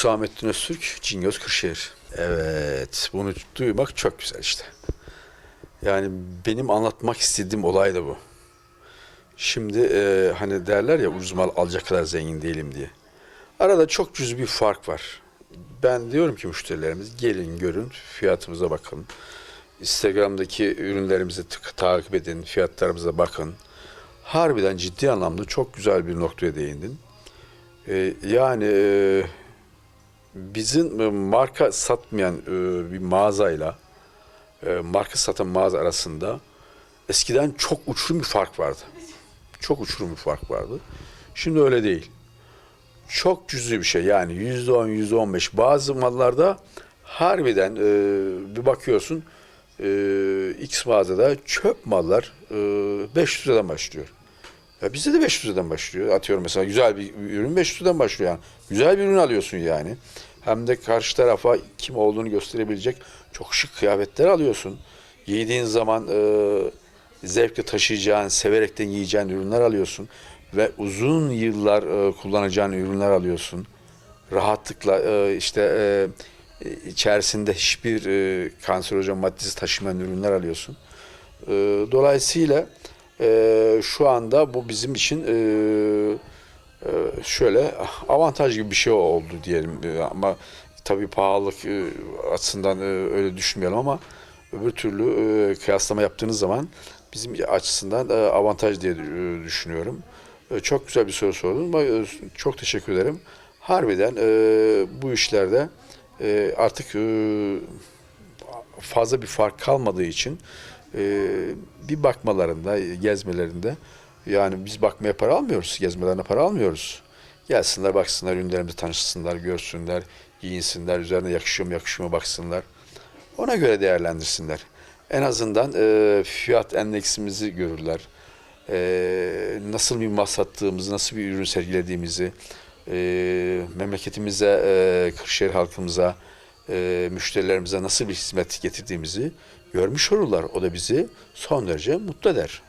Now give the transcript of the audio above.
Hüsamettin Öztürk, Cingöz Kırşehir. Evet, bunu duymak çok güzel işte. Yani benim anlatmak istediğim olay da bu. Şimdi e, hani derler ya ucuz mal alacak kadar zengin değilim diye. Arada çok cüz bir fark var. Ben diyorum ki müşterilerimiz gelin görün fiyatımıza bakın. Instagram'daki ürünlerimizi tık- takip edin, fiyatlarımıza bakın. Harbiden ciddi anlamda çok güzel bir noktaya değindin. E, yani e, bizim e, marka satmayan e, bir mağazayla e, marka satan mağaza arasında eskiden çok uçurum bir fark vardı. Çok uçurum bir fark vardı. Şimdi öyle değil. Çok cüzi bir şey yani yüzde on, yüzde on beş. Bazı mallarda harbiden bir bakıyorsun X mağazada çöp mallar e, 500 liradan başlıyor. Ya bizde de 500 liradan başlıyor. Atıyorum mesela güzel bir ürün 500 liradan başlıyor yani. Güzel bir ürün alıyorsun yani. Hem de karşı tarafa kim olduğunu gösterebilecek çok şık kıyafetler alıyorsun. Giydiğin zaman e, zevkle taşıyacağın, severekten yiyeceğin ürünler alıyorsun. Ve uzun yıllar e, kullanacağın ürünler alıyorsun. Rahatlıkla e, işte e, içerisinde hiçbir e, kanserojen maddesi taşımayan ürünler alıyorsun. E, dolayısıyla e, şu anda bu bizim için e, e, şöyle avantaj gibi bir şey oldu diyelim E, ama tabii pahalılık e, açısından e, öyle düşünmeyelim ama öbür türlü e, kıyaslama yaptığınız zaman bizim açısından e, avantaj diye e, düşünüyorum. E, Çok güzel bir soru sordun. E, Çok teşekkür ederim. Harbiden e, bu işlerde e, artık e, fazla bir fark kalmadığı için e, bir bakmalarında, gezmelerinde yani biz bakmaya para almıyoruz, gezmelerine para almıyoruz. Gelsinler, baksınlar, ürünlerimizi tanışsınlar, görsünler, giyinsinler, üzerine yakışıyor mu, yakışmıyor mu baksınlar. Ona göre değerlendirsinler. En azından e, fiyat endeksimizi görürler. E, nasıl bir mal sattığımızı, nasıl bir ürün sergilediğimizi, e, memleketimize, e, Kırşehir halkımıza, e, müşterilerimize nasıl bir hizmet getirdiğimizi görmüş olurlar. O da bizi son derece mutlu eder.